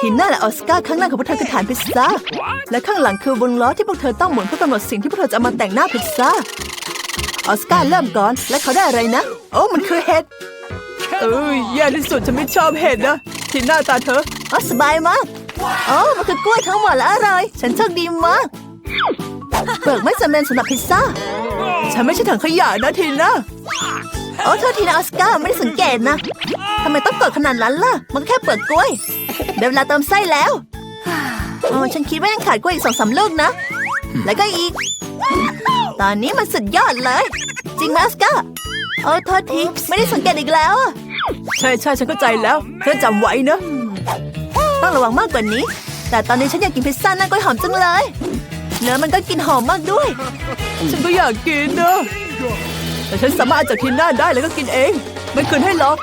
ทีน่าและออสการ์ข้างหน้าของพวกเธอคือฐานพิซซ่า และข้างหลังคือวงล้อที่พวกเธอต้องหมุนเพื่อกำหนดสิ่งที่พวกเธอจะเอามาแต่งหน้าพิซซ่า ออสการ์เริ่มก่อน และเขาได้อะไรนะ โอ้มันคือเห็ด เอ้ยแย่ที่สุดฉันไม่ชอบเห็ดนะ ทีหน้าตาเธออ๋อสบายมากอ๋อมันคือกล้วยทั้งหมดและอร่อย ฉันโชคดีมากเปลือกไม่จำเป็นสำหรับพิซซ่า ฉันไม่ใช่ถังขยะนะทีน่าโอ้โทษทีนะออสการ์ไม่ได้สังเกตนะทำไมต้องเปิดขนาดนั้นล่ะ มันก็แค่เปิดกล้วย เดี๋ยวเวลาเติมไส้แล้วอ๋อฉันคิดว่ายังขาดกล้วยอีกสองสามลูกนะ แล้วก็อีก ตอนนี้มันสุดยอดเลย จริงไหมออสการ์โอ้โทษที ไม่ได้สังเกตอีกแล้วอะใช่ใช่ฉันเข้าใจแล้วเธอจำไว้นะ ต้องระวังมากกว่านี้ แต่ตอนนี้ฉันอยากกินพิซซ่าหน้ากล้วยหอมจังเลย เนื้อมันก็กินหอมมากด้วย ฉันก็อยากกินนะ แต่ฉันสามารถเอาจากทินหน้าได้แล้วก็กินเอง ไม่คืนให้หรอก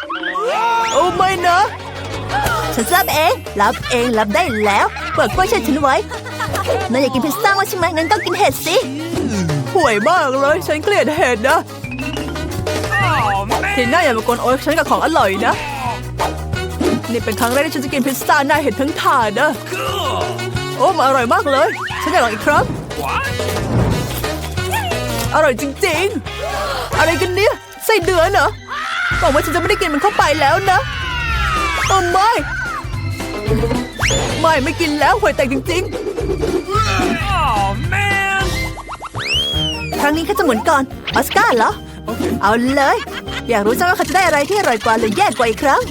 โอ้ไม่นะ ฉันรับเอง รับเองรับได้แล้วเปิดกล้วยเช่ฉันไว้นายอยากกินพิซซ่ามากใช่ไหมงั้นก็กินเห็ดสิห่วยมากเลย ฉันเกลียดเห็ดนะ Oh, man. ทินหน้าอย่ามากวนโอ๊ยฉันกับของอร่อยนะ นี่เป็นครั้งแรกที่ฉันจะกินพิซซ่าหน้าเห็ดทั้งถาดนะ Cool. โอ้มันอร่อยมากเลย ฉันอยากลองอีกครั้ง What? อร่อยจริง ๆ อะไรกันเนี่ยไส้เดือนเหรอบอกว่าฉันจะไม่ได้กินมันเข้าไปแล้วนะ โอ้ไม่ ไม่ไม่กินแล้วห่วยแตกจริง Oh, man. ๆครั้งนี้ข้าจะหมุนก่อน ออสการ์เหรอ เอาเลย อยากรู้จังว่าเขาจะได้อะไรที่อร่อยกว่าหรือแย่กว่าอีกครั้ง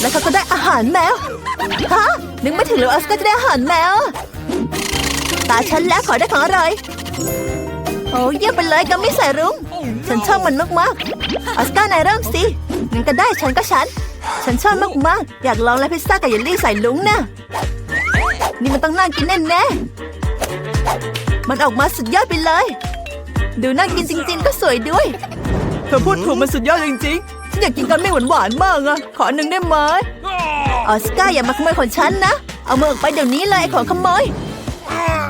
และเขาก็ได้อาหารแมว ฮะ นึกไม่ถึงเลยว่าออสการ์จะได้อาหารแมว ตาฉันแล้วขอได้ของอร่อยโอ้เยี่ยมไปเลยกัมมี่ใส่รุ้ง ฉันชอบมันมากๆ ออสการ์นายเริ่มสิ งั้นก็ได้ฉันก็ฉัน ฉันชอบมากๆ อยากลองแล้วพิซซ่ากับเยลลี่ใส่ลุงนะ นี่มันต้องน่ากินแน่ๆ มันออกมาสุดยอดไปเลย ดูน่ากินจริง ๆ ก็สวยด้วย เธอพูดถูกมันสุดยอดจริงๆ ฉันอยากกินกันไม่หวานๆมากอะขออันหนึ่งได้ไหม Oh. ออสการ์อย่ามาขโมยของฉันนะ เอามือออกไปเดี๋ยวนี้เลยไอ้ของขโมย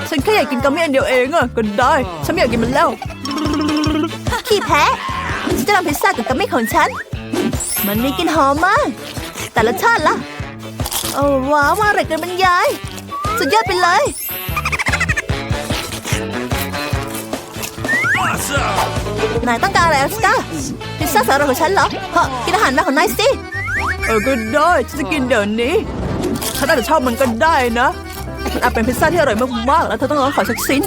ฉันแค่อยากกินกัมมี่อันเดียวเองอะก็ได้ ฉันไม่อยากกินมันแล้วขี้แพ้ฉันจะทำพิซซ่ากับกัมมี่ของฉัน มันมีกลิ่นหอมมาก แต่รสชาติล่ะ โอ้ว้าวมาอะไรกันบรรยาย สุดยอดไปเลย Awesome. นายต้องการอะไรออสการ์พิซซ่าสำหรับของฉันเหรอเฮ้กินอาหารมาของนายสิเออก็ได้ฉันจะกินเดี๋ยวนี้ฉันอาจจะชอบมันก็ได้นะมันอาจเป็นพิซซ่าที่อร่อยมากๆแล้วเธอต้องลองขอสักชิ้น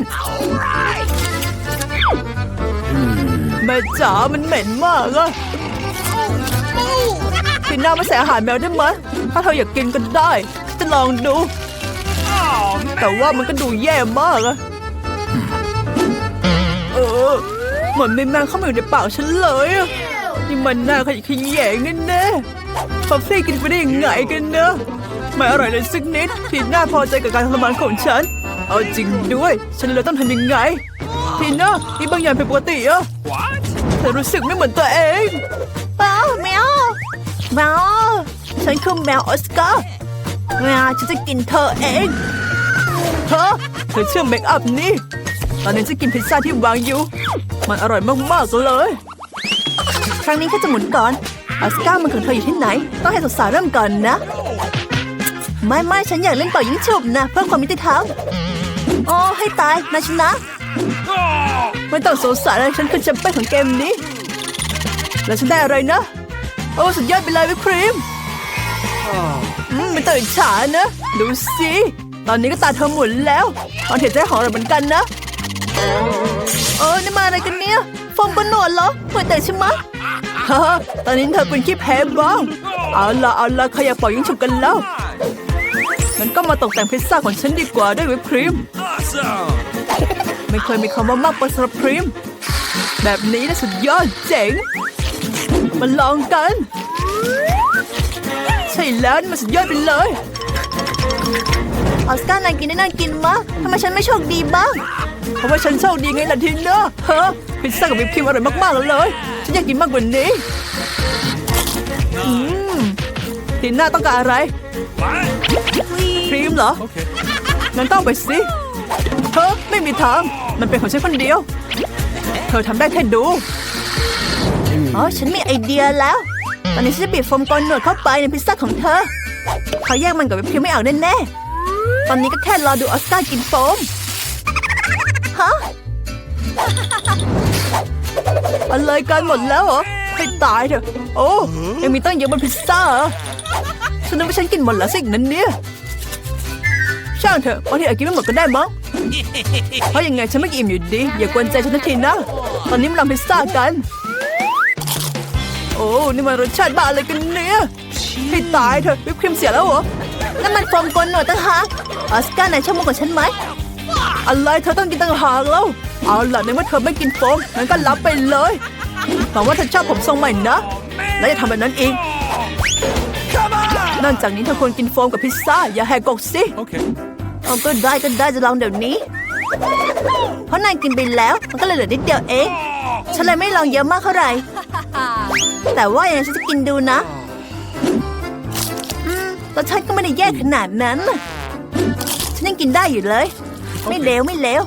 แม่จ๋ามันเหม็นมากอะ กินหน้ามาใส่อาหารแมวได้ไหมถ้าเธออยากกินก็ได้ฉันจะลองดู Oh, แต่ว่ามันก็ดูแย่มากอะเออเหมือนมีแมงเข้ามาอยู่ในปากฉันเลยอะนี่มันน่าขยะแขยงแน่ๆฟัฟฟี่กินไปได้ยังไงกันเนอะไม่อร่อยเลยสักนิดทีน่าพอใจกับการทรมานของฉัน เอาจริงด้วย ฉันเลยต้องทำยังไงทีน่ามีบางอย่างผิดปกติอะ what? เธอรู้สึกไม่เหมือนตัวเองเปล่าแมว แมวฉันคือแมวออสการ์แมวฉันจะกินเธอเองเธอเธอเชื่อเมคอัพนี่ ตอนนี้จะกินพิซซ่าที่วางอยู่ มันอร่อยมากๆเลย ครั้งนี้แค่จะหมุนก่อนออสการ์มันของเธออยู่ที่ไหน ต้องให้สาวๆเริ่มก่อนนะ ไม่ไม่ฉันอยากเล่นเป่ายิงฉุบนะเพื่อความยุติธรรมโอ้ให้ตายนายชนะไม่ต้องสงสัยเลยฉันคือแชมเปี้ยนของเกมนี้ แล้วฉันได้อะไรนะ โอ้สุดยอดไปเลยวิปครีมอืมไม่ต้องอิจฉานะ ดูสิ ตอนนี้ก็ตาเธอหมุนแล้วตอนเห็นจะได้ของอะไรเหมือนกันนะ เออนี่มาอะไรกันเนี่ยฟองบนหนวดเหรอเหมือนแต่ใช่ไหมะฮ่าตอนนี้เธอเป็นขี้แพ้บ้างเอาละเอาละใครอยากเป่ายิงฉุบกันแล้วงั้นก็มาตกแต่งพิซซ่าของฉันดีกว่าด้วยวิปครีม Awesome. ไม่เคยมีคำว่ามากไปสำหรับครีม แบบนี้นะสุดยอดเจ๋ง มาลองกัน ใช่แล้วนี่มันสุดยอดไปเลยออสการ์นายกินได้น่ากินมากทำไมฉันไม่โชคดีบ้าง เพราะว่าฉันโชคดีไงล่ะทีเนอะเฮ้อพิซซ่ากับวิปครีมอร่อยมากๆเลย ฉันอยากกินมากกว่านี้อืมทีน่าต้องการอะไร What? ครีมเหรอ Okay. งั้นต้องไปสิเฮ้อไม่มีทาง มันเป็นของฉันคนเดียว เธอทำได้แค่ดู อ๋อฉันมีไอเดียแล้ว ตอนนี้ฉันจะบีบโฟมกลอนหนวดเข้าไปในพิซซ่าของเธอเขาแยกมันกับวิปครีมไม่เอาแน่ๆตอนนี้ก็แค่รอดูออสการ์กินโฟมฮะอะไรกันหมดแล้วเหรอให้ตายเถอะ โอ้ยังมีตั้งเยอะบนพิซซ่าฉันนึกว่าฉันกินหมดแล้วสิ่งนั้นเนี่ยช่างเถอะบางทีอาจกินไม่หมดก็ได้มั้งเพราะยังไงฉันไม่อิ่มอยู่ดี อย่ากวนใจฉันทันทีนะ ตอนนี้มาลองพิซซ่ากัน โอ้นี่มันรสชาติบ้าอะไรกันเนี่ยให้ตายเถอะวิปครีมเสียแล้วเหรอนั่นมันโฟมกลหน่อยตั้งหากออสการ์นายชอบมุกกับฉันไหมอะไรเธอต้องกินตั้งหากแล้ว เอาล่ะในเมื่อเธอไม่กินโฟมงั้นก็รับไปเลยหวังว่าเธอชอบผมทรงใหม่นะ และอย่าทำแบบนั้นอีก Come on! นอกจากนี้เธอควรกินโฟมกับพิซซ่า อย่าแหกกกสิ Okay. เอาก็ได้ก็ได้จะลองเดี๋ยวนี้ เพราะนายกินไปแล้ว มันก็เลยเหลือนิดเดียวเอง ฉันเลยไม่ลองเยอะมากเท่าไหร่ แต่ว่าอย่างนั้นฉันจะกินดูนะอืมรสชาติก็ไม่ได้แย่ขนาดนั้นน่ะฉันยังกินได้อยู่เลย ไม่เลวไม่เลว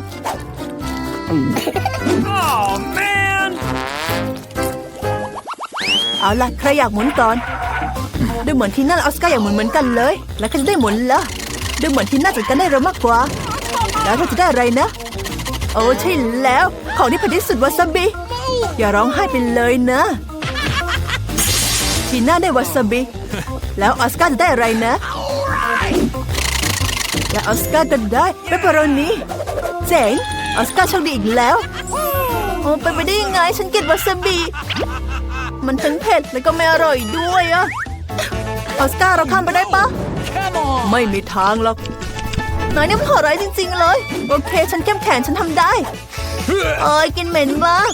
Oh, man! เอาล่ะใครอยากหมุนก่อน ดูเหมือนที่นั่นออสการ์อยากหมุนเหมือนกันเลย แล้วใครจะได้หมุนละดูเหมือนที่น่าจัดการได้เร็วมากกว่า แล้วเธอจะได้อะไรนะ โอ้ใช่แล้ว ของที่เผ็ดที่สุดวาซาบิ อย่าร้องไห้ไปเลยนะ ทีน่าได้วาซาบิ แล้วออสการ์จะได้อะไรนะ และออสการ์ก็ได้เปปเปอโรนีเจ๋งออสการ์โชคดีอีกแล้ว โอ้ไปนไปได้ยังไงฉันเกลียดวาซาบิ มันทั้งเผ็ดแล้วก็ไม่อร่อยด้วยอะออสการ์เราข้ามไปได้ปะ Come on! ไม่มีทางหรอกนายนี่มันโหดร้ายจริง ๆ เลย โอเค ฉันเข้มแข็งฉันทำได้เอ้ยกินเหม็นมาก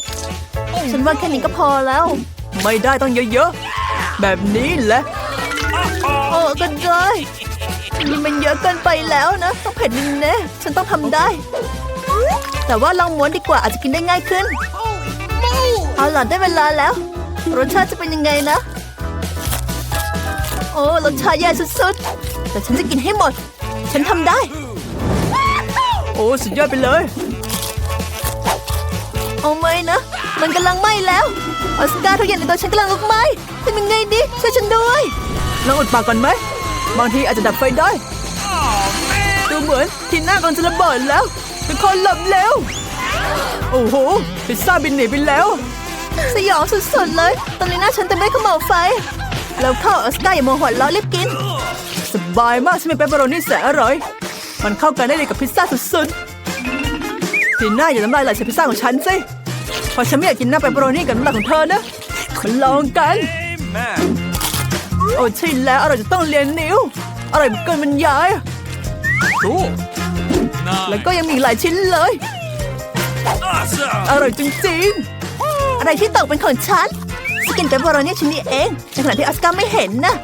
ฉันว่าแค่นี้ก็พอแล้ว ไม่ได้ต้องเยอะๆ แบบนี้แหละโอ้ก็ได้นี่มันเยอะเกินไปแล้วนะ ต้องเผ็ดแน่ๆฉันต้องทำได้ แต่ว่าลองม้วนดีกว่าอาจจะกินได้ง่ายขึ้น เอาล่ะได้เวลาแล้ว รสชาติจะเป็นยังไงนะ โอ้รสชาติแย่สุดๆ แต่ฉันจะกินให้หมด ฉันทำได้ โอ้สุดยอดไปเลยเอาไหมนะ มันกำลังไหม้แล้ว ออสการ์ทุกอย่างในตัวฉันกำลังลุกไหม้ ทำยังไงดีช่วยฉันด้วยลองอุดปากก่อนไหม บางทีอาจจะดับไฟได้ Oh, man! ดูเหมือนที่หน้ากำลังจะระเบิดแล้วทุกคนหลบเร็ว โอ้โหพิซซ่าบินหนีไปแล้ว สยองสุดๆเลย ตอนนี้หน้าฉันเต็มไปด้วยขมเหลาวไฟ แล้วเข้าออสการ์อย่าโมโหร้อนรีบกิน สบายมากใช่ไหมเปปเปอโรนี่แสนอร่อย มันเข้ากันได้เลยกับพิซซ่าสุดๆทีหน้าอย่าน้ำลายไหลใส่พิซซ่าของฉันสิเพราะฉันไม่อยากกินหน้าเปปเปอโรนี่กับน้ำลายของเธอนะมาลองกัน Amen. โอ้ใช่แล้วอร่อยจะต้องเรียนนิ้ว อร่อยเกินบรรยาย Cool. แล้วก็ยังมีอีกหลายชิ้นเลย Awesome! อร่อยจริงๆ อะไรที่ตกเป็นของฉันสกินเปปเปอโรนี่ชิ้นนี้เองในขณะที่ออสการ์ไม่เห็นนะ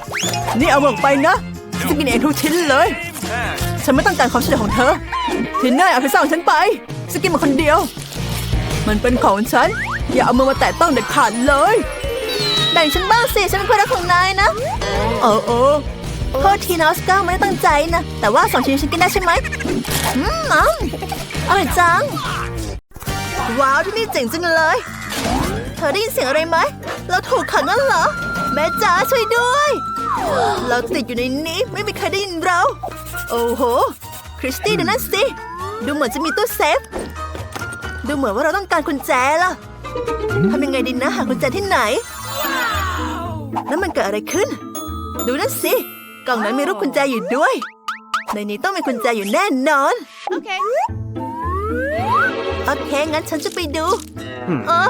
นี่เอาหมดไปนะฉันจะกินเองทุกชิ้นเลย Man. ฉันไม่ต้องการความช่วยเหลือของเธอทีน่าเอาพิซซ่าของฉันไป สกินมาคนเดียว มันเป็นของฉัน อย่าเอามือมาแตะต้องเด็ดขาดเลย แบ่งฉันบ้างสิฉันเป็นเพื่อนรักของนายนะเออเออโทษทีนะออสการ์ไม่ได้ตั้งใจนะ แต่ว่าสองชิ้นฉันกินได้ใช่ไหมอืมอืมอร่อยจัง ว้าวที่นี่เจ๋งจังเลย เธอได้ยินเสียงอะไรไหม เราถูกขังแล้วเหรอ แม่จ๋าช่วยด้วย เราติดอยู่ในนี้ไม่มีใครได้ยินเรา โอ้โห คริสตี้ดูนั่นสิ ดูเหมือนจะมีตู้เซฟ ดูเหมือนว่าเราต้องการกุญแจล่ะทำยังไงดีนะหากุญแจที่ไหน แล้วมันเกิดอะไรขึ้น ดูนั่นสิ กล่องนั้นมีรูปกุญแจอยู่ด้วย ในนี้ต้องมีกุญแจอยู่แน่นอน Okay. โอเค งั้นฉันจะไปดู เออ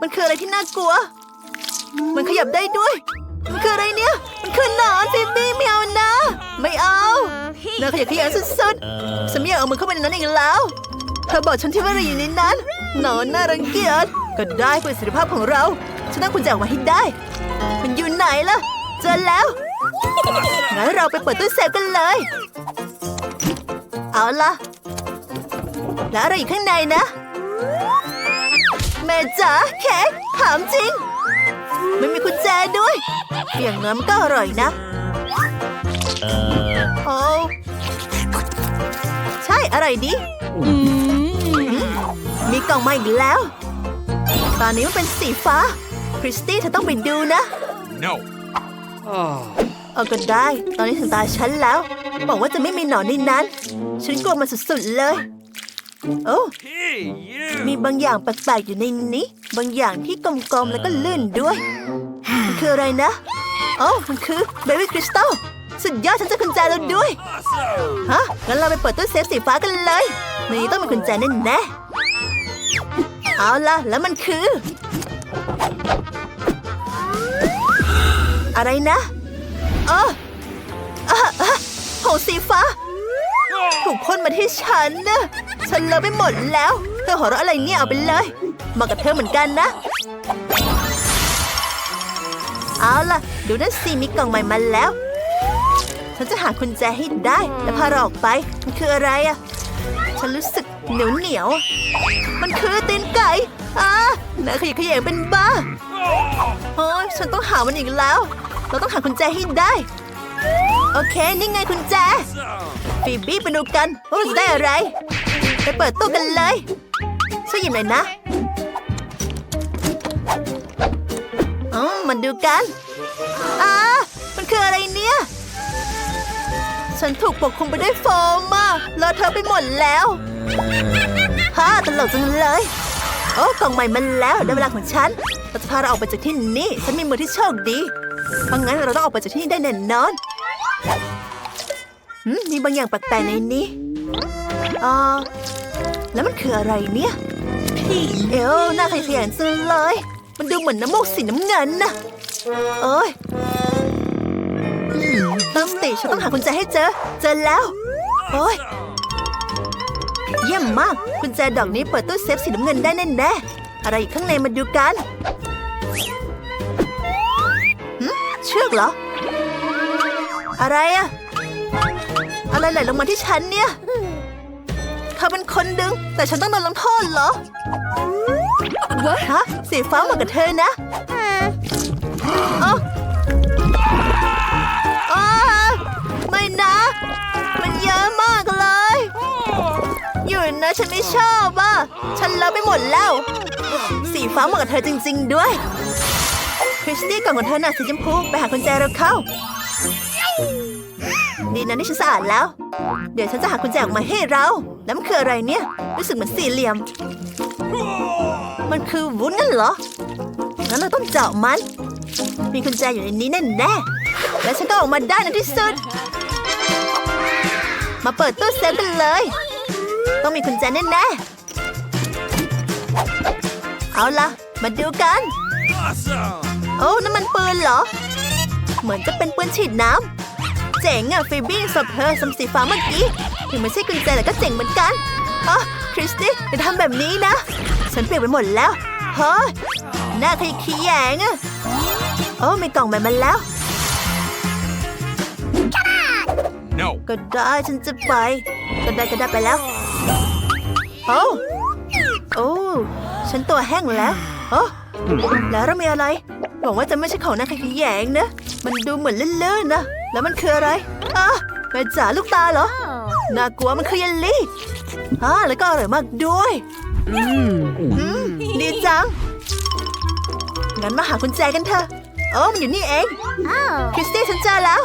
มันคืออะไรที่น่ากลัว มันขยับได้ด้วย มันคืออะไรเนี่ย มันคือหนอนฟิบี้ไม่เอานะ ไม่เอาน่าขยับขยันสุดๆฉันไม่อยากเอามือเข้าไปในนั้นอีกแล้ว เธอบอกฉันที่ว่าเราอยู่ในนั้น หนอนน่ารังเกียจ ก็ได้เพื่อประสิทธิภาพของเรา ฉันต้องคุณแจออกมาให้ได้ มันอยู่ไหนล่ะ เจอแล้ว งั้นเราไปเปิดตู้เซฟกันเลย เอาล่ะ แล้วอะไรอยู่ข้างในนะ แม่จ๋าเค้กถามจริง ไม่มีกุญแจด้วย อย่างน้อยมันก็อร่อยนะโอ้ใช่อร่อยดีอืมมีกล่องมาอีกแล้ว ตอนนี้มันเป็นสีฟ้า คริสตี้เธอต้องไปดูนะ No. เอาก็ได้ ตอนนี้ถึงตาฉันแล้ว บอกว่าจะไม่มีหนอนในนั้น ฉันกลัวมันสุดๆเลย โอ้ Hey, you. มีบางอย่างแปลกๆอยู่ในนี้ บางอย่างที่กลมๆแล้วก็ลื่นด้วย มันคืออะไรนะ โอ้มันคือเบบี้คริสตัลสุดยอดฉันเจะกุญแจแล้วด้วย Awesome. ฮะ งั้นเราไปเปิดตู้เซฟสีฟ้ากันเลยในนี้ต้องมีกุญแจแน่แน่ๆ เอาล่ะแล้วมันคือ อะไรนะเออออะโสีฟ้า ถูกพ่นมาที่ฉันนะฉันเลอะไปหมดแล้ว เธอหัวเราะอะไรเนี่ยเอาไปเลยมากับเธอเหมือนกันนะ เอาล่ะ ดูนั่นสิมีกล่องใหม่มาแล้ว ฉันจะหากุญแจให้ได้ และพาเราออกไป มันคืออะไรอะ ฉันรู้สึก เหนียวเหนียวมันคือตีนไก่อ่าน่าขยะแขยงเป็นบ้าโอ้ยฉันต้องหามันอีกแล้ว เราต้องหากุญแจให้ได้ โอเค นี่ไงกุญแจฟีบี้ไปดูกันว่าราจะได้อะไร ไปเปิดตู้กันเลย ช่วยหยิบหน่อยนะอ๋อมันดูกันอ่ามันคืออะไรเนี่ย ฉันถูกปกคลุมไปด้วยโฟมมาเลอะเทอะไปหมดแล้วฮ่าตลกจังเลย โอ้กล่องใหม่มันแล้วได้เวลาของฉันเราจะพาเราออกไปจากที่นี่ ฉันมีมือที่โชคดีเพราะงั้นเราต้องออกไปจากที่นี่ได้แน่นอนหืมมีบางอย่างแปลกๆในนี้อ่าแล้วมันคืออะไรเนี่ยเอวหน้าขยะจังเลย มันดูเหมือนน้ำมูกสีน้ำเงินนะเอ้ย ตั้งสติฉันต้องหากุญแจให้เจอ เจอแล้ว โอ้ยเยี่ยมมากกุญแจดอกนี้เปิดตู้เซฟสีน้ำเงินได้แน่ๆอะไรอยู่ข้างในมาดูกันหืมเชือกเหรอ อะไรอะอะไรไหลลงมาที่ฉันเนี่ยเขาเป็นคนดึง แต่ฉันต้องโดนลงโทษเหรอฮะสีฟ้าเหมาะกับเธอนะเอ้า อ้าไม่นะ มันเยอะมากเลยอยู่นะฉันไม่ชอบอะ ฉันเลอะไปหมดแล้ว สีฟ้าเหมาะกับเธอจริง ๆ ด้วย คริสตี้กล่องของเธอหน่ะสีชมพูไปหากุญแจเราเข้า ดีนะที่ฉันสะอาดแล้ว เดี๋ยวฉันจะหากุญแจออกมาให้เรา แล้วมันคืออะไรเนี่ย รู้สึกเหมือนสี่เหลี่ยม มันคือวุ้นนั่นเหรอ งั้นเราต้องเจาะมัน มีกุญแจอยู่ในนี้แน่แน่ๆ และฉันก็ออกมาได้ในที่สุด มาเปิดตู้เซฟกันเลย ต้องมีกุญแจแน่แน่ๆเอาล่ะ มาดูกัน Awesome. โอ้นั่นมันปืนเหรอ เหมือนจะเป็นปืนฉีดน้ำเจ๋งอะฟีบี้สบเธอสมสีฟ้าเมื่อกี้ถึงไม่ใช่กุญแจแต่ก็เจ๋งเหมือนกันอ๋อคริสตี้อย่าทำแบบนี้นะ ฉันเปียกไปหมดแล้วเฮ้ยหน้าขยขี้แยงอะโอ้มีกล่องใหม่มาแล้ว No. ก็ได้ฉันจะไป ก็ได้ก็ได้ไปแล้ว โอ้โอ้ฉันตัวแห้งแล้วโอ้แล้วเรามีอะไรหวังว่าจะไม่ใช่ของนักขยแยงนะ มันดูเหมือนเลื่อนๆนะ แล้วมันคืออะไรอะแม่จ๋าลูกตาเหรอ น่ากลัวมันคือเยลลี่อ่าแล้วก็อร่อยมากด้วยอืมดีจัง งั้นมาหากุญแจกันเถอะโอ้มันอยู่นี่เองคริสตี้ฉันเจอแล้ว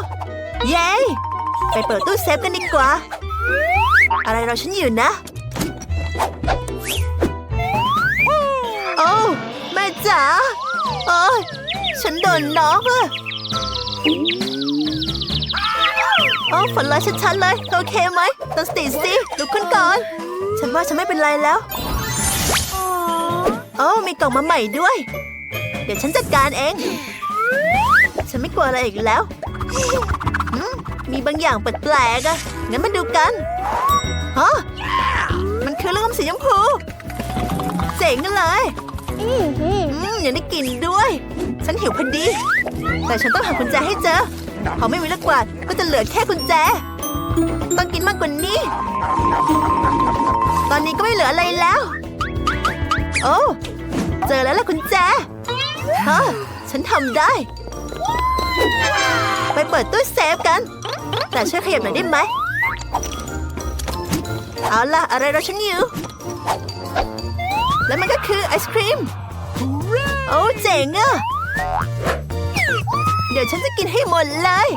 เย้ ไปเปิดตู้เซฟกันดีกว่า อะไรเราฉันอยู่นะ โอ้ แม่จ๋า โอ้ยฉันโดนน้องอะโอ้ฝันร้ายชัดๆเลย โอเคไหมตั้งสติสิลุกขึ้นก่อน ฉันว่าฉันไม่เป็นไรแล้วโอ้มีกล่องมาใหม่ด้วย เดี๋ยวฉันจัดการเอง ฉันไม่กลัวอะไรอีกแล้ว มีบางอย่างแปลกๆอะงั้นมาดูกันฮะมันคือลูกอมสีชมพู เจ๋งกันเลยอืมอยังได้กลิ่นด้วย ฉันหิวพอดี แต่ฉันต้องหากุญแจให้เจอพอไม่มีลูกกวาดก็จะเหลือแค่กุญแจ ต้องกินมากกว่านี้ ตอนนี้ก็ไม่เหลืออะไรแล้ว โอ้เจอแล้วล่ะกุญแจฮะฉันทำได้ ไปเปิดตู้เซฟกัน แต่ช่วยขยับหน่อยได้ไหมเอาล่ะ อะไรเราฉันอยู่ แล้วมันก็คือไอศครีม โอ้เจ๋งอะเดี๋ยวฉันจะกินให้หมดเลย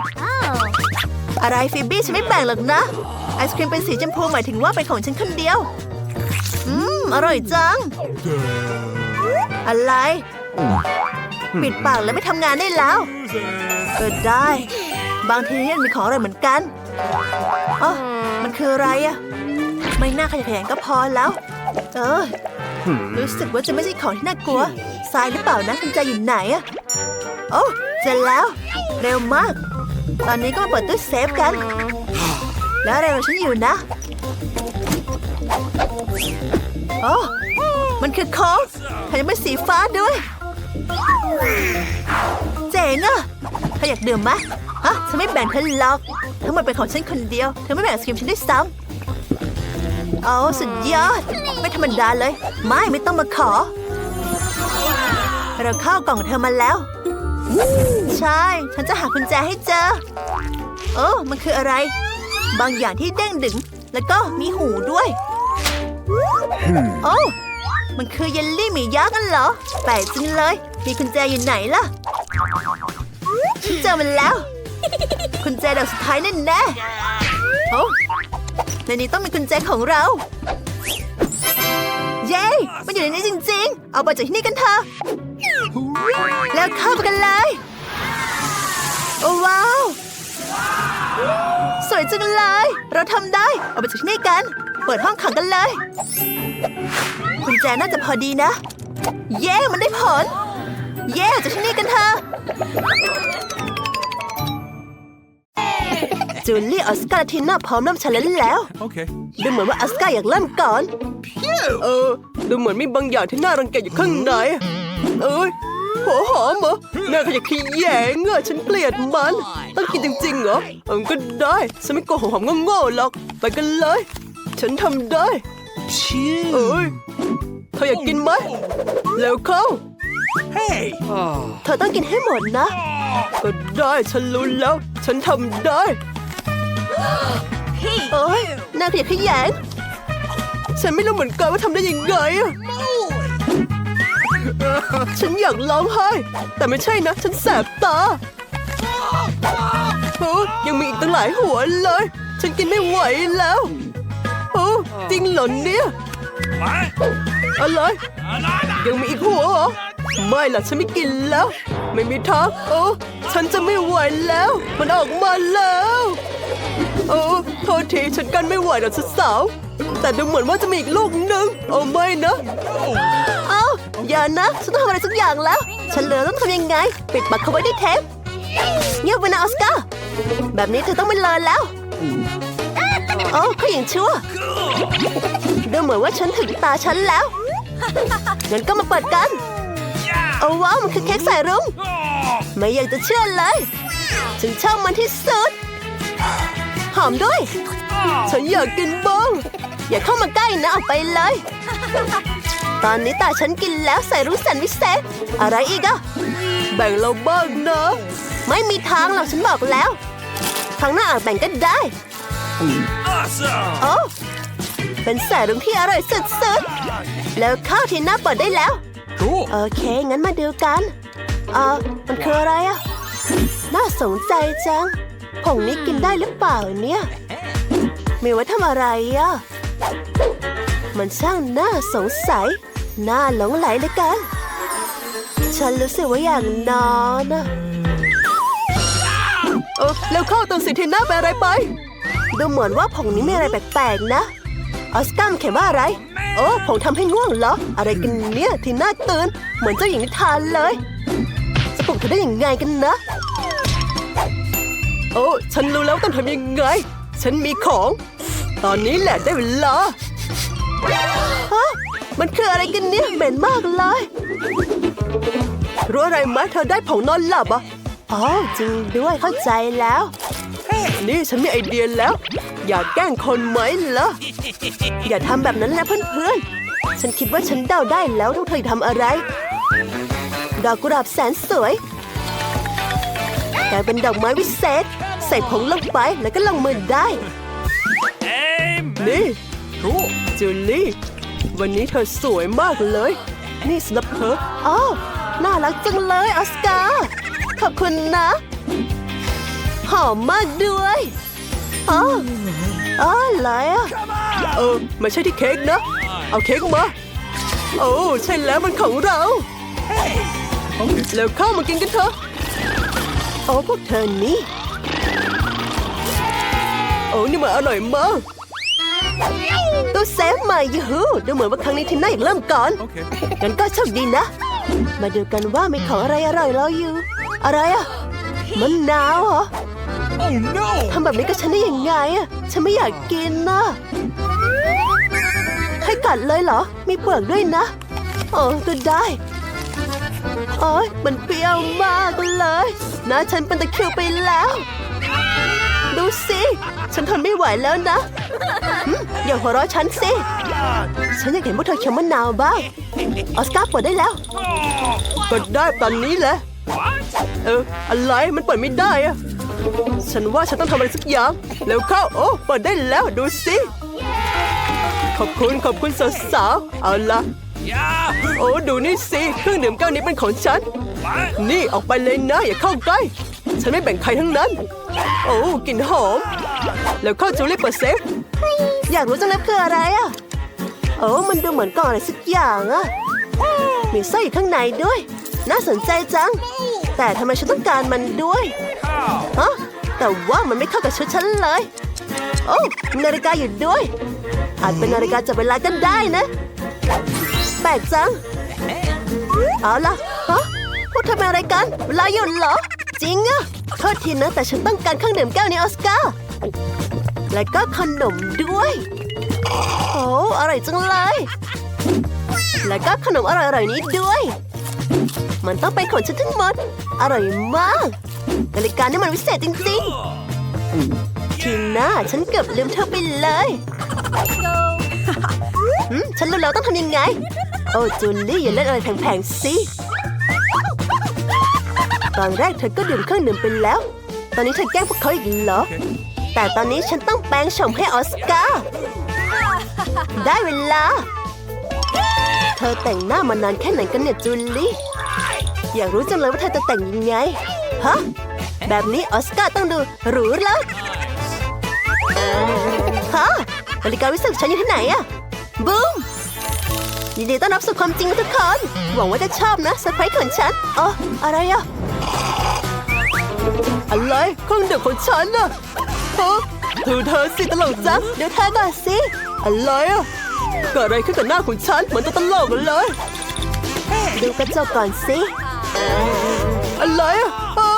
อะไรฟิบบี้ฉันไม่แบ่งหรอกนะ ไอศครีมเป็นสีชมพูหมายถึงว่าเป็นของฉันคนเดียว อืม อร่อยจัง อะไร ปิดปากแล้วไม่ทำงานได้แล้ว เออได้ บางทีเนี่ยมีของอร่อยเหมือนกันอ๋อมันคืออะไรอะไม่น่าขยะแขยงก็พอแล้ว เออ รู้สึกว่าจะไม่ใช่ของที่น่ากลัวทรายหรือเปล่านะคุณใจอยู่ไหนอะโอ้เจอแล้ว เร็วมาก ตอนนี้ก็มาเปิดตู้เซฟกัน แล้วอะไรของฉันอยู่นะโอ้มันคือโค้กแถมยังเป็นสีฟ้าด้วย เจ๋งอะเธออยากดื่มไหมฮะฉันไม่แบ่งเธอหรอกทั้งหมดเป็นของฉันคนเดียว เธอไม่แบ่งไอศครีมฉันด้วยซ้ำเอาสุดยอด ไม่ธรรมดาเลย ไม่ไม่ต้องมาขอ เราเข้ากล่องเธอมาแล้ว ใช่ ฉันจะหากุญแจให้เจอ โอ้มันคืออะไร บางอย่างที่เด้งดึง แล้วก็มีหูด้วยโอ้มันคือเยลลี่หมียักษ์กันเหรอแปลกจริงเลย มีกุญแจอยู่ไหนล่ะ ฉันเจอมันแล้ว กุญแจดอกสุดท้ายแน่แน่โอ้ในนี้ต้องมีกุญแจของเรา เย้ มันอยู่ในนี้จริง ๆ เอาไปจากที่นี่กันเถอะ แล้วเข้าไปกันเลย โอ้ว้าว สวยจังเลย เราทำได้ เอาไปจากที่นี่กัน เปิดห้องขังกันเลย กุญแจน่าจะพอดีนะ เย้ มันได้ผล เย้ออกจากที่นี่กันเถอะจูเลี่ออสการ์และทีน่าพร้อมเริ่มชาเลนจ์แล้ว Okay. ดูเหมือนว่าออสการ์อยากเริ่มก่อน เออ ดูเหมือนมีบางอย่างที่น่ารังเกียจอยู่ข้างใน เอ้ยหัวหอมเหรอน่าขยะแขยงอะฉันเกลียดมัน ต้องกินจริงๆเหรอเออก็ได้ ฉันไม่โกหกหอมโง่ๆหรอก ไปกันเลย ฉันทำได้เอ้ยเธออยากกินไหมเร็วเข้า Hey. เธอต้องกินให้หมดนะ ก็ได้ฉันรู้แล้ว ฉันทำได้เอ้ยน่าเกลียดขยงฉันไม่รู้เหมือนกันว่าทำได้ยังไงอะฉันอยากร้องไห้ แต่ไม่ใช่นะ ฉันแสบตาโอ้ยังมีอีกตั้งหลายหัวเลย ฉันกินไม่ไหวแล้วโอ้จริงเหรอเนี่ย What? อะไรยังมีอีกหัวเหรอ ไม่ล่ะฉันไม่กินแล้ว ไม่มีทางโอ้ฉันจะไม่ไหวแล้ว มันออกมาแล้ว โอ้โทษทีฉันกันไม่ไหวแล้วสาวแต่ดูเหมือนว่าจะมีอีกลูกหนึ่งโอ้ไม่นะเอ้าอย่านะฉันต้องทำอะไรสักอย่างแล้ว ฉันเหลือต้องทำยังไง ปิดปากเขาไว้ด้วยเทปเงียบไว้นะออสการ์แบบนี้เธอต้องไม่เลอนแล้วโอ้เขาอย่างชั่วดูเหมือนว่าฉันถึงตาฉันแล้วงั้นก็มาเปิดกัน โอ้ว้าวมันคือเค้กใส่รุ้ง Oh. ไม่อยากจะเชื่อเลย ฉันชอบมันที่สุด หอมด้วย ฉันอยากกินบ้างอย่าเข้ามาใกล้นะออกไปเลย ตอนนี้ตาฉันกินแล้วใส่รุ้งแสนวิเศษ อะไรอีกอะแบ่งเราบ้างนะ ไม่มีทางหรอกฉันบอกแล้ว ครั้งหน้าอาจแบ่งก็ได้ Awesome. โอ้เป็นสายรุ้งที่อร่อยสุดๆ แล้วข้าวที่น่าเปิดได้แล้ว Cool. โอเค งั้นมาดูกัน เออมันคืออะไรอะน่าสนใจจัง ผงนี้กินได้หรือเปล่าเนี่ย มีไว้ทำอะไรอะมันช่างน่าสงสัย น่าหลงไหลเหลยกัน ฉันรู้สึกว่าอยากนอนอะเออแล้วเข้าตัวสิที่หน้าไปอะไรไป ดูเหมือนว่าผงนี้มีอะไรแปลกๆนะ ออสการ์มเขียนว่าอะไร โอ้ผงทำให้ง่วงเหรอ อะไรกันเนี่ยที่น่าตื่น เหมือนเจ้าหญิงนิทานเลยจะปลุกเธอได้ยังไงกันนะ โอ้ฉันรู้แล้วต้องทำยังไง ฉันมีของ ตอนนี้แหละได้เวลาฮะมันคืออะไรกันเนี่ยเหม็นมากเลยรู้อะไรไหมเธอได้ผงนอนหลับอะอ๋อจริงด้วยเข้าใจแล้ว นี่ฉันมีไอเดียแล้ว อย่าแกล้งคนไหมล่ะ อย่าทำแบบนั้นนะเพื่อนๆ ฉันคิดว่าฉันเดาได้แล้วทุกเธอทำอะไร ดอกกุหลาบแสนสวยกลายเป็นดอกไม้วิเศษ ใส่ผงลงไปแล้วก็ลงมือได้ Amen. นี่ Cool. จูลี่วันนี้เธอสวยมากเลย นี่สำหรับเธออ้าวน่ารักจังเลยออสการ์ขอบคุณนะ หอมมากด้วยอ๋ออ๋ออะไรอะเออไม่ใช่ที่เค้กนะ เอาเค้กมา โอ้ใช่แล้วมันของเราแล้วเข้ามากินกันเถอะโอ้พวกเธอนี่โอ้นี่มันอร่อยมากตัวเซฟใหม่ยูฮูดูเหมือนว่าครั้งนี้ทีมน่าอยากเริ่มก่อน Okay. งั้นก็โชคดีนะ มาดูกันว่ามีของอะไรอร่อยรออยู่ อะไรอะมันหนาวเหรอ Oh no! ทำแบบนี้กับฉันได้ยังไงอะฉันไม่อยากกินนะให้กัดเลยเหรอ มีเปลือกด้วยนะโอ้ก็ได้โอ้ยมันเปรี้ยวมากเลยนะฉันเป็นตะคริวไปแล้ว ดูสิ ฉันทนไม่ไหวแล้วนะหึอย่าหัวเราะฉันสิ ฉันอยากเห็นพวกเธอเคี้ยวมะนาวบ้าง ออสการ์เปิดได้แล้ว Oh, ก็ได้ตอนนี้แหละ what? เอออะไรมันเปิดไม่ได้อะ ฉันว่าฉันต้องทำอะไรสักอย่าง แล้วเข้า โอ้เปิดได้แล้วดูสิ ขอบคุณขอบคุณสาวๆเอาละ Yahoo! โอ้ดูนี่สิเครื่องดื่มแก้วนี้เป็นของฉัน What? นี่ออกไปเลยนะ อย่าเข้าใกล้ ฉันไม่แบ่งใครทั้งนั้น โอ้กลิ่นหอม แล้วเข้าจูลี่เปิดเซฟ อยากรู้จังเลยคืออะไรอะโอ้มันดูเหมือนกล่องอะไรสักอย่างอะมีสร้อยอยู่ข้างในด้วย น่าสนใจจัง แต่ทำไมฉันต้องการมันด้วย Cow. ฮะแต่ว่ามันไม่เข้ากับชุดฉันเลย โอ้มีนาฬิกาอยู่ด้วย อาจเป็นนาฬิกาจับเวลากันได้นะ แปลกจัง เอาล่ะฮะพวกเธอเป็นอะไรกัน เวลาหยุดเหรอ จริงอะโทษทีนะ แต่ฉันต้องการเครื่องดื่มแก้วนี้ออสการ์และก็ขนมด้วย โอ้อร่อยจังเลย แล้วก็ขนมอร่อยๆนี้ด้วย มันต้องเป็นของฉันทั้งหมด อร่อยมากนาฬิกานี่มันวิเศษจริงๆ ทีน่าฉันเกือบลืมเธอไปเลยหืมฉันรู้แล้วต้องทำยังไง โอ้จูลี่อย่าเล่นอะไรแพงๆสิตอนแรกเธอก็ดื่มเครื่องดื่มไปแล้ว ตอนนี้เธอแกล้งพวกเขาอีกเหรอ แต่ตอนนี้ฉันต้องแปลงโฉมให้ออสการ์ ได้เวลา เธอแต่งหน้ามานานแค่ไหนกันเนี่ยจูลี่ อยากรู้จังเลยว่าเธอจะแต่งยังไง ฮะ แบบนี้ออสการ์ต้องดูหรูแล้ว ฮะนาฬิกาวิเศษฉันอยู่ที่ไหนอะบูมยินดีต้อนรับสู่ความจริงทุกคน หวังว่าจะชอบนะเซอร์ไพรส์ของฉันอ๋ออะไรอะอะไรเครื่องดื่มของฉันน่ะฮะดูเธอสิตลกจังเดี๋ยวเธอก่อนสิอะไรอะเกิดอะไรขึ้นกับหน้าของฉันเหมือนตัวตลกเลย ดูกระจกก่อนสิ อะไรอะอ้า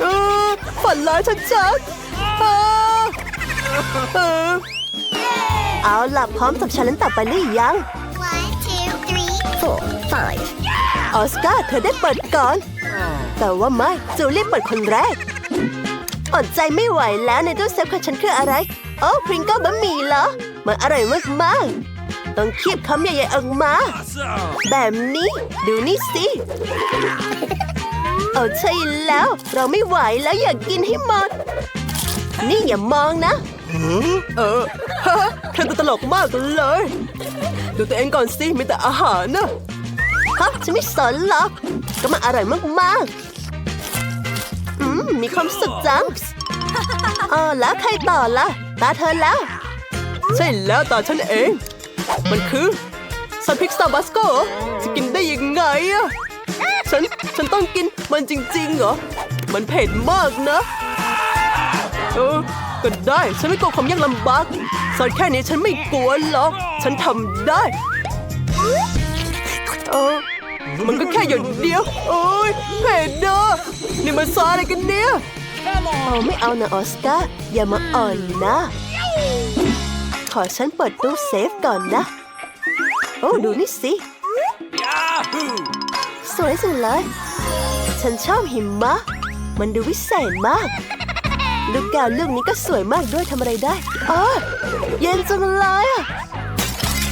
เออฝันร้ายชัดๆเอ้าเออเอาล่ะพร้อมกับฉันเลนต่อไปหรือยัง One, two, three, four, five. ออสการ์เธอได้เปิดก่อน แต่ว่าไม่จูลี่เปิดคนแรก อดใจไม่ไหวแล้วในตู้เซฟของฉันคืออะไร โอ้พริงเกิลบะหมี่เหรอ มันอร่อยมากๆ ต้องคีบคำใหญ่ๆออกมา Awesome. แบบนี้ดูนี่สิเอาใช่แล้ว เราไม่ไหวแล้วอยากกินให้หมด นี่อย่ามองนะ เออฮะเธอตลกมากเลย ดูตัวเองก่อนสิมีแต่อาหารนะฮะฉันไม่สนหรอกก็มันอร่อยมากๆ อืม มีความสุขจังเออแล้วใครต่อล่ะ ตาเธอแล้ว ใช่แล้วตาฉันเอง มันคือซันพิกสตาร์บัสโกจะกินได้ยังไงอะฉัน ฉันต้องกินมันจริงๆเหรอ มันเผ็ดมากนะ เออ ก็ได้ ฉันไม่กลัวความยากลำบากสอนแค่นี้ฉันไม่กลัวหรอก ฉันทำได้ เออ มันก็แค่หยดเดียว โอ้ยเผ็ดเด้อนี่มันซอสอะไรกันเนี่ย เอาไม่เอานะออสการ์อย่ามาอ่อนนะ ขอฉันเปิดตู้เซฟก่อนนะ โอ้ดูนี่สิ Yahoo! สวยสุดเลย ฉันชอบหิมะ มันดูวิเศษมาก ลูกแก้วลูกนี้ก็สวยมากด้วยทำอะไรได้อ๋อเย็นจังเลยอะ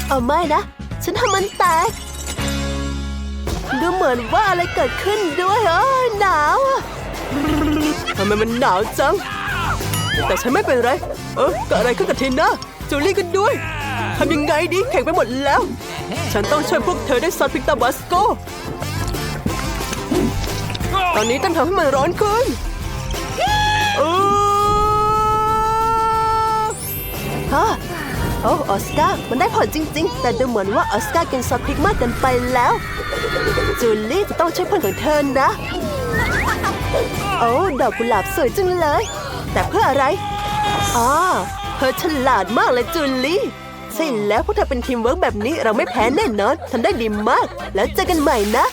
เอาไม่นะ ฉันทำมันแตก ดูเหมือนว่าอะไรเกิดขึ้นด้วยเอ้ยหนาวอะทำไมมันหนาวจัง แต่ฉันไม่เป็นไร เออเกิดอะไรขึ้นกับทีน่า จูลี่ก็ด้วยทำยังไงดีแข็งไปหมดแล้ว ฉันต้องช่วยพวกเธอได้วยซอสพริกตาบัสโก Go! ตอนนี้ต้องทำให้มันร้อนขึ้นเออฮะโอ้ออสการ์มันได้ผลจริง ๆ แต่ดูเหมือนว่าออสการ์กินซอสพริกมากเกินไปแล้ว จูลี่จะต้องช่วยเพื่อนของเธอนะ โอ้ดอกกุหลาบสวยจังเลย แต่เพื่ออะไรอ๋อ เธอฉลาดมากเลยจูลี่ใช่แล้วพวกเธอเป็นทีมเวิร์กแบบนี้เราไม่แพ้แน่นอนทำได้ดีมาก แล้วเจอกันใหม่นะ